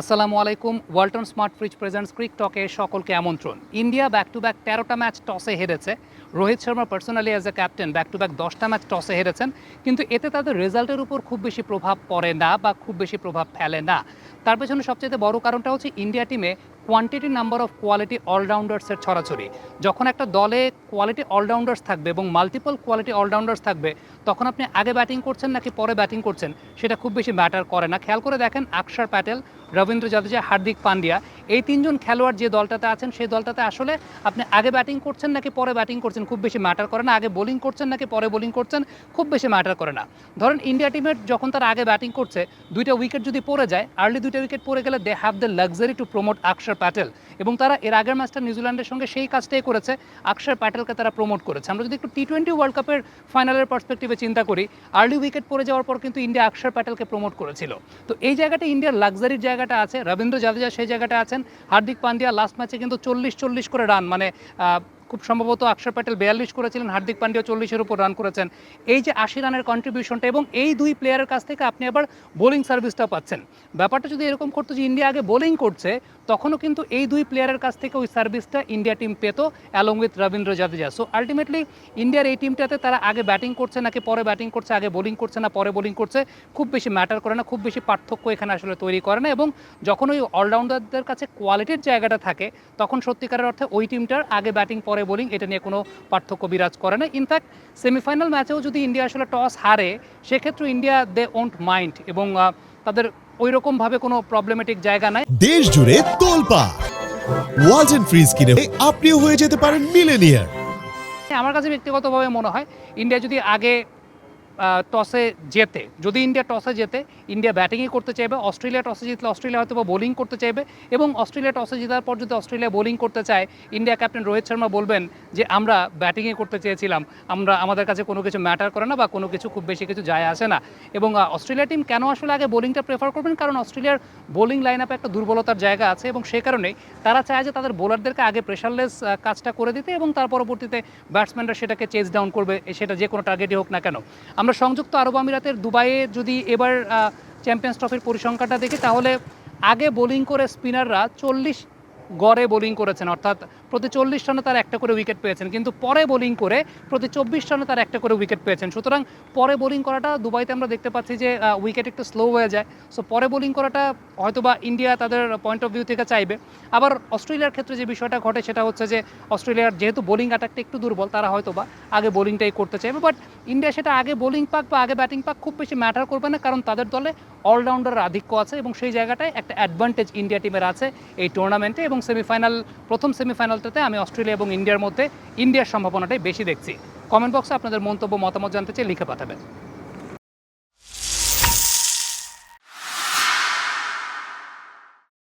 আসসালামু আলাইকুম, Walton smart fridge presents ক্রিক টকে সকলকে আমন্ত্রণ। ইন্ডিয়া ব্যাক টু ব্যাক তেরোটা ম্যাচ টসে হেরেছে। Rohit Sharma personally as a captain back to back দশটা ম্যাচ টসে হেরেছেন। কিন্তু এতে তাদের রেজাল্টের উপর খুব বেশি প্রভাব পড়ে না বা খুব বেশি প্রভাব ফেলে না। তার পেছনে সবচেয়ে বড় কারণটা হচ্ছে ইন্ডিয়া টিমে কোয়ান্টিটি নাম্বার অফ কোয়ালিটি অলরাউন্ডার্সের ছড়াছড়ি। যখন একটা দলে কোয়ালিটি অলরাউন্ডার্স থাকবে এবং মাল্টিপল কোয়ালিটি অলরাউন্ডার্স থাকবে, তখন আপনি আগে ব্যাটিং করছেন নাকি পরে ব্যাটিং করছেন, সেটা খুব বেশি ম্যাটার করে না। খেয়াল করে দেখেন আকসার প্যাটেল, রবীন্দ্র জাদেজা, হার্দিক পান্ডিয়া, এই তিনজন খেলোয়াড় যে দলটাতে আছেন, সেই দলটাতে আসলে আপনি আগে ব্যাটিং করছেন নাকি পরে ব্যাটিং করছেন, খুব বেশি ম্যাটার করে না। আগে বোলিং করছেন নাকি পরে বোলিং করছেন, খুব বেশি ম্যাটার করে না। ধরেন ইন্ডিয়া টিমের যখন তারা আগে ব্যাটিং করছে, দুইটা উইকেট যদি পড়ে যায় আর্লি দুইটা উইকেট পড়ে গেলে they have the luxury to promote Axar Patel এবং তারা এর আগের ম্যাচটা নিউজিল্যান্ডের সঙ্গে সেই কাজটাই করেছে আকসার প্যাটেলকে তারা প্রমোট করেছে। আমরা যদি একটু টি টোয়েন্টি ওয়ার্ল্ড কাপের ফাইনালের পার্সপেক্টিভে চিন্তা করি আর্লি উইকেট পড়ে যাওয়ার পর কিন্তু ইন্ডিয়া আকসার প্যাটেলকে প্রমোট করেছিল। তো এই জায়গাটা ইন্ডিয়ার লাক্সারির জায়গাটা আছে, রবীন্দ্র জাদেজা সেই জায়গাটা আছেন, হার্দিক পান্ডিয়া লাস্ট ম্যাচে কিন্তু চল্লিশ চল্লিশ করে রান মানে খুব সম্ভবত আকসার প্যাটেল বিয়াল্লিশ করেছিলেন, হার্দিক পান্ডিয়া চল্লিশের উপর রান করেছেন। এই যে আশি রানের কন্ট্রিবিউশনটা এবং এই দুই প্লেয়ারের কাছ থেকে আপনি আবার বোলিং সার্ভিসটা পাচ্ছেন। ব্যাপারটা যদি এরকম করতো যে ইন্ডিয়া আগে বোলিং করছে, তখনও কিন্তু এই দুই প্লেয়ারের কাছ থেকে ওই সার্ভিসটা ইন্ডিয়া টিম পেতো along with Ravindra Jadeja. So ultimately ইন্ডিয়ার এই টিমটাতে তারা আগে ব্যাটিং করছে নাকি পরে ব্যাটিং করছে, আগে বোলিং করছে না, পরে বোলিং করছে, খুব বেশি ম্যাটার করে না, খুব বেশি পার্থক্য এখানে আসলে তৈরি করে না এবং যখন ওই অলরাউন্ডারদের কাছে কোয়ালিটির জায়গাটা থাকে, তখন সত্যিকারের অর্থে ওই টিমটার আগে ব্যাটিং পরে বোলিং এটা নিয়ে কোনো পার্থক্য বিরাজ করে না। ইনফ্যাক্ট সেমিফাইনাল ম্যাচেও যদি ইন্ডিয়া আসলে টস হারে সেক্ষেত্রে ইন্ডিয়া দে ওন্ট মাইন্ড এবং তাদের ওই রকমভাবে কোনো প্রবলেমেটিক জায়গা নাই। দেশ জুড়ে তোলপা ইন ফ্রিজ কিনে আপনিও হয়ে যেতে পারেন মিলেনিয়ার আমার কাছে ব্যক্তিগতভাবে মনে হয় ইন্ডিয়া যদি আগে টসে জেতে, যদি ইন্ডিয়া টসে জেতে, ইন্ডিয়া ব্যাটিংই করতে চাইবে, অস্ট্রেলিয়া টসে জিতলে অস্ট্রেলিয়া হয়তো বা বোলিং করতে চাইবে এবং অস্ট্রেলিয়া টসে জেতার পর যদি অস্ট্রেলিয়া বোলিং করতে চায়, ইন্ডিয়া ক্যাপ্টেন রোহিত শর্মা বলবেন যে, আমরা ব্যাটিংই করতে চেয়েছিলাম, আমরা, আমাদের কাছে কোনো কিছু ম্যাটার করে না বা কোনো কিছু খুব বেশি কিছু যায় আসে না। এবং অস্ট্রেলিয়া টিম কেন আসলে আগে বোলিংটা প্রেফার করবেন? কারণ অস্ট্রেলিয়ার বোলিং লাইন আপে একটা দুর্বলতার জায়গা আছে এবং সে কারণেই তারা চায় যে, তাদের বোলারদেরকে আগে প্রেশারলেস কাজটা করে দিতে এবং তার পরবর্তীতে ব্যাটসম্যানরা সেটাকে চেজ ডাউন করবে, সেটা যে কোনো টার্গেটই হোক না কেন। আমরা সংযুক্ত আরব আমিরাতের দুবাইয়ে যদি এবার চ্যাম্পিয়ন্স ট্রফির পরিসংখ্যাটা দেখি, তাহলে আগে বোলিং করে স্পিনাররা চল্লিশ গড়ে বোলিং করেছেন। অর্থাৎ প্রতি চল্লিশ রানে তার একটা করে উইকেট পেয়েছেন। কিন্তু পরে বোলিং করে প্রতি চব্বিশ রানে তার একটা করে উইকেট পেয়েছেন। সুতরাং পরে বোলিং করাটা দুবাইতে আমরা দেখতে পাচ্ছি যে উইকেট একটু স্লো হয়ে যায়। সো পরে বোলিং করাটা হয়তোবা ইন্ডিয়া তাদের পয়েন্ট অফ ভিউ থেকে চাইবে। আবার অস্ট্রেলিয়ার ক্ষেত্রে যে বিষয়টা ঘটে সেটা হচ্ছে যে, অস্ট্রেলিয়ার যেহেতু বোলিং অ্যাটাকটা একটু দুর্বল, তারা হয়তোবা আগে বোলিংটাই করতে চাইবে। বাট ইন্ডিয়া সেটা আগে বোলিং পাক বা আগে ব্যাটিং পাক খুব বেশি ম্যাটার করবে না। কারণ তাদের দলে অলরাউন্ডারের আধিক্য আছে এবং সেই জায়গাটায় একটা অ্যাডভান্টেজ ইন্ডিয়া টিমের আছে এই টুর্নামেন্টে এবং সেমিফাইনাল, প্রথম সেমিফাইনালটাতে আমি অস্ট্রেলিয়া এবং ইন্ডিয়ার মধ্যে ইন্ডিয়ার সম্ভাবনাটাই বেশি দেখছি। কমেন্ট বক্সে আপনাদের মন্তব্য, মতামত জানতে চাই লিখে পাঠাবেন।